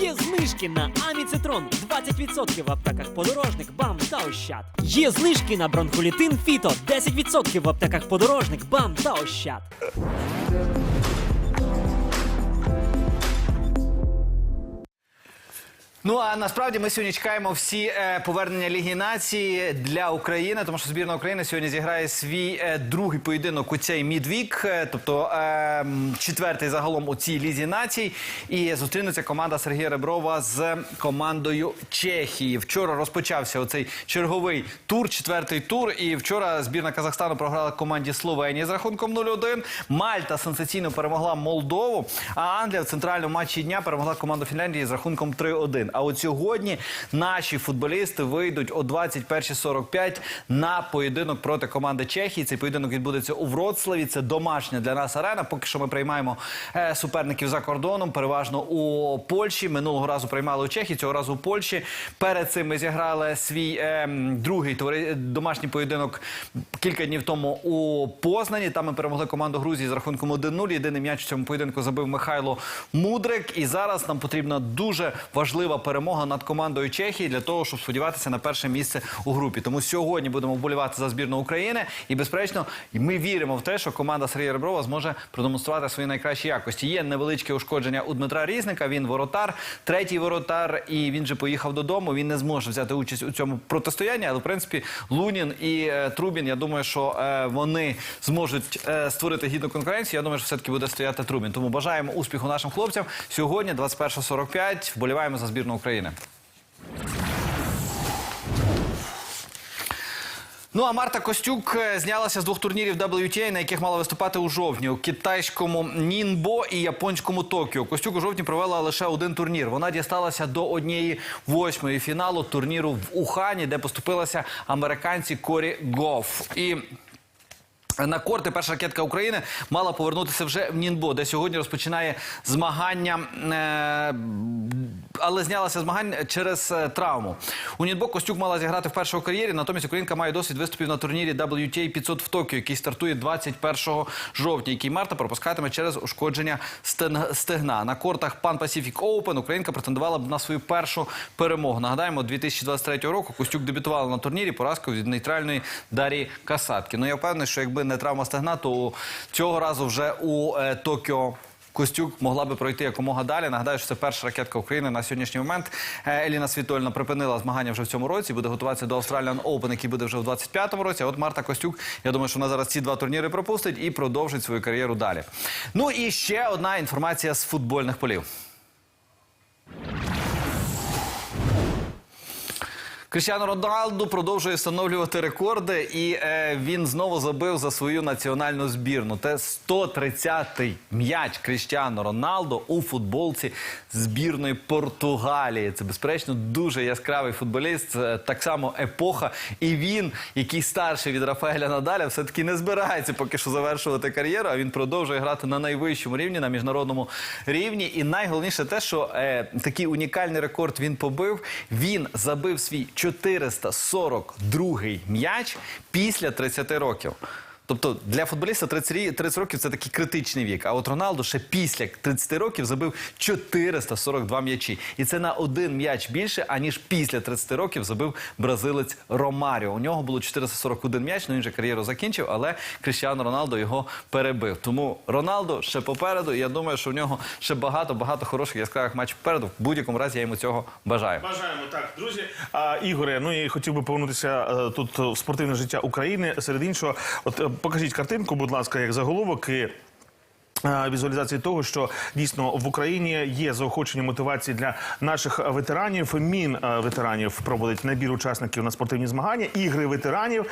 Є знижки на Аміцитрон 20% в аптеках подорожник, бам та ощад. Є знижки на бронхолітин Фіто 10% в аптеках подорожник, бам та ощад. Ну а насправді ми сьогодні чекаємо всі е, повернення Ліги Нації для України, тому що збірна України сьогодні зіграє свій е, другий поєдинок у цей мідвік, е, тобто е, четвертий загалом у цій лізі націй. І зустрінеться команда Сергія Реброва з командою Чехії. Вчора розпочався оцей черговий тур, четвертий тур. І вчора збірна Казахстану програла команді Словенії з рахунком 0-1. Мальта сенсаційно перемогла Молдову. А Англія в центральному матчі дня перемогла команду Фінляндії з рахунком 3-1. А от сьогодні наші футболісти вийдуть о 21.45 на поєдинок проти команди Чехії. Цей поєдинок відбудеться у Вроцлаві. Це домашня для нас арена. Поки що ми приймаємо е, суперників за кордоном, переважно у Польщі. Минулого разу приймали у Чехії, цього разу у Польщі. Перед цим ми зіграли свій е, другий товари- домашній поєдинок кілька днів тому у Познані. Там ми перемогли команду Грузії з рахунком 1-0. Єдиний м'яч в цьому поєдинку забив Михайло Мудрик. І зараз нам потрібна дуже важлива перемога над командою Чехії для того, щоб сподіватися на перше місце у групі. Тому сьогодні будемо вболівати за збірну України. І безперечно, ми віримо в те, що команда Сергія Реброва зможе продемонструвати свої найкращі якості. Є невеличке ушкодження у Дмитра Різника. Він воротар, третій воротар, і він же поїхав додому. Він не зможе взяти участь у цьому протистоянні. Але в принципі Лунін і е, Трубін. Я думаю, що е, вони зможуть е, створити гідну конкуренцію. Я думаю, що все таки буде стояти Трубін. Тому бажаємо успіху нашим хлопцям. Сьогодні, 21.45, вболіваємо за збірну України. Ну а Марта Костюк е, знялася з двох турнірів WTA, на яких мала виступати у жовтні у китайському Нінбо і японському Токіо. Костюк у жовтні провела лише один турнір. Вона дісталася до однієї восьмої фіналу турніру в Ухані, де поступилася американці Корі Гофф. І на корти перша ракетка України мала повернутися вже в Нінбо, де сьогодні розпочинає змагання, е, але знялася змагань через е, травму. У Нінбо Костюк мала зіграти вперше у кар'єрі, натомість Українка має досвід виступів на турнірі WTA 500 в Токіо, який стартує 21 жовтня, який Марта пропускатиме через ушкодження стегна. На кортах Pan Pacific Open Українка претендувала б на свою першу перемогу. Нагадаємо, 2023 року Костюк дебютувала на турнірі поразкою від нейтральної Дарії Касатки. Ну я впевнений, що якби не травма стегна, то цього разу вже у е, Токіо. Костюк могла би пройти якомога далі. Нагадаю, що це перша ракетка України на сьогоднішній момент. Е, Еліна Світольна припинила змагання вже в цьому році. Буде готуватися до Australian Open, який буде вже в 25-му році. А от Марта Костюк, я думаю, що вона зараз ці два турніри пропустить і продовжить свою кар'єру далі. Ну і ще одна інформація з футбольних полів. Крістіано Роналду продовжує встановлювати рекорди, і е, він знову забив за свою національну збірну. Це 130-й м'яч Крістіано Роналдо у футболці збірної Португалії. Це безперечно дуже яскравий футболіст. Так само епоха. І він, який старший від Рафаеля Надаля, все таки не збирається поки що завершувати кар'єру. А він продовжує грати на найвищому рівні, на міжнародному рівні. І найголовніше те, що е, такий унікальний рекорд він побив. Він забив свій 442-й м'яч після 30 років. Тобто для футболіста 30, рі- 30 років це такий критичний вік. А от Роналду ще після 30 років забив 442 м'ячі. І це на один м'яч більше, аніж після 30 років забив бразилець Ромаріо. У нього було 441 м'яч, ну він же кар'єру закінчив, але Кріштіано Роналдо його перебив. Тому Роналдо ще попереду. Я думаю, що в нього ще багато-багато хороших яскравих матчів попереду. В будь-якому разі я йому цього бажаю. Бажаємо так, друзі. А, Ігоре, ну і хотів би повернутися е, тут в спортивне життя України. Серед іншого, от е, покажіть картинку, будь ласка, як заголовок. І... Візуалізації того, що дійсно в Україні є заохочення мотивації для наших ветеранів. Мін ветеранів проводить набір учасників на спортивні змагання, ігри ветеранів.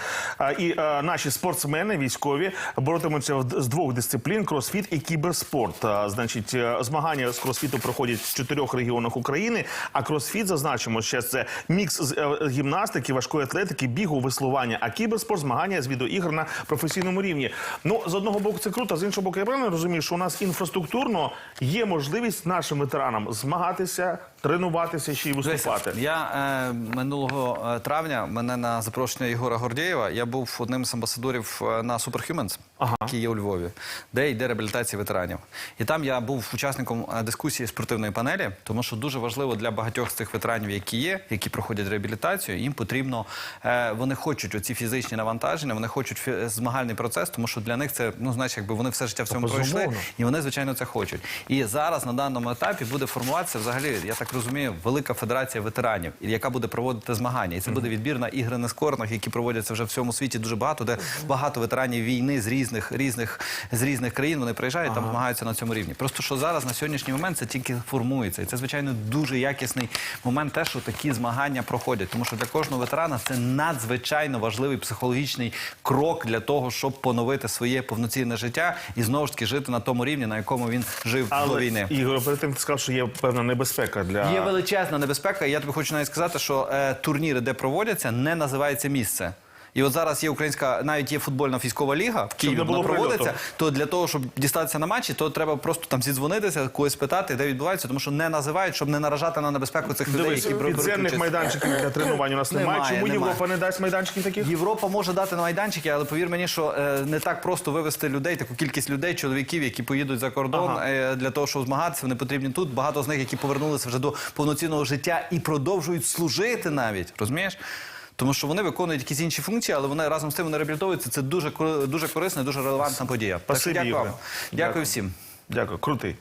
І наші спортсмени військові боротимуться з двох дисциплін: кросфіт і кіберспорт. Значить, е, змагання з кросфіту проходять в чотирьох регіонах України. А кросфіт зазначимо, що це мікс з е, гімнастики, важкої атлетики, бігу, веслування. А кіберспорт змагання з відеоігр на професійному рівні. Ну з одного боку це круто, з іншого боку, я правильно розумію, що у нас інфраструктурно є можливість нашим ветеранам змагатися. Тренуватися ще й виступати. Я е, минулого е, травня мене на запрошення Єгора Гордєєва. Я був одним з амбасадорів е, на Superhumans, Ага. який є у Львові, де йде реабілітація ветеранів. І там я був учасником е, дискусії спортивної панелі, тому що дуже важливо для багатьох з цих ветеранів, які є, які проходять реабілітацію. Їм потрібно е, вони хочуть оці фізичні навантаження, вони хочуть фі- змагальний процес, тому що для них це ну знаєш, якби вони все життя в цьому пройшли. І вони, звичайно, це хочуть. І зараз на даному етапі буде формуватися взагалі, я так розумію, велика федерація ветеранів, яка буде проводити змагання. І це буде відбір на ігри нескорених, які проводяться вже в всьому світі дуже багато, де багато ветеранів війни з різних різних з різних країн. Вони приїжджають там змагаються на цьому рівні. Просто що зараз на сьогоднішній момент це тільки формується, і це звичайно дуже якісний момент, те, що такі змагання проходять. Тому що для кожного ветерана це надзвичайно важливий психологічний крок для того, щоб поновити своє повноцінне життя і знову ж таки жити на тому рівні, на якому він жив до війни. Ігор, перед тим ти сказав, що є певна небезпека для Є величезна небезпека. Я тобі хочу навіть сказати, що е, турніри, де проводяться, не називається місце. І от зараз є українська, навіть є футбольна військова ліга в Києві вона проводиться. прильоту. То для того, щоб дістатися на матчі, то треба просто там зідзвонитися, когось питати, де відбувається, тому що не називають, щоб не наражати на небезпеку цих людей, Дивись, які беруть підземних майданчиків для тренувань у нас немає. Немає, Чому немає. Європа не дасть майданчиків таких? Європа може дати на майданчики, але повір мені, що е, не так просто вивести людей, таку кількість людей, чоловіків, які поїдуть за кордон Ага. е, для того, щоб змагатися. Вони потрібні тут. Багато з них, які повернулися вже до повноцінного життя і продовжують служити навіть. Розумієш? Тому що вони виконують якісь інші функції, але вони разом з тим вони реабілітовуються. Це дуже дуже корисна, дуже релевантна подія. Так що дякую. Вам. Дякую Дякую. всім. Дякую, крутий.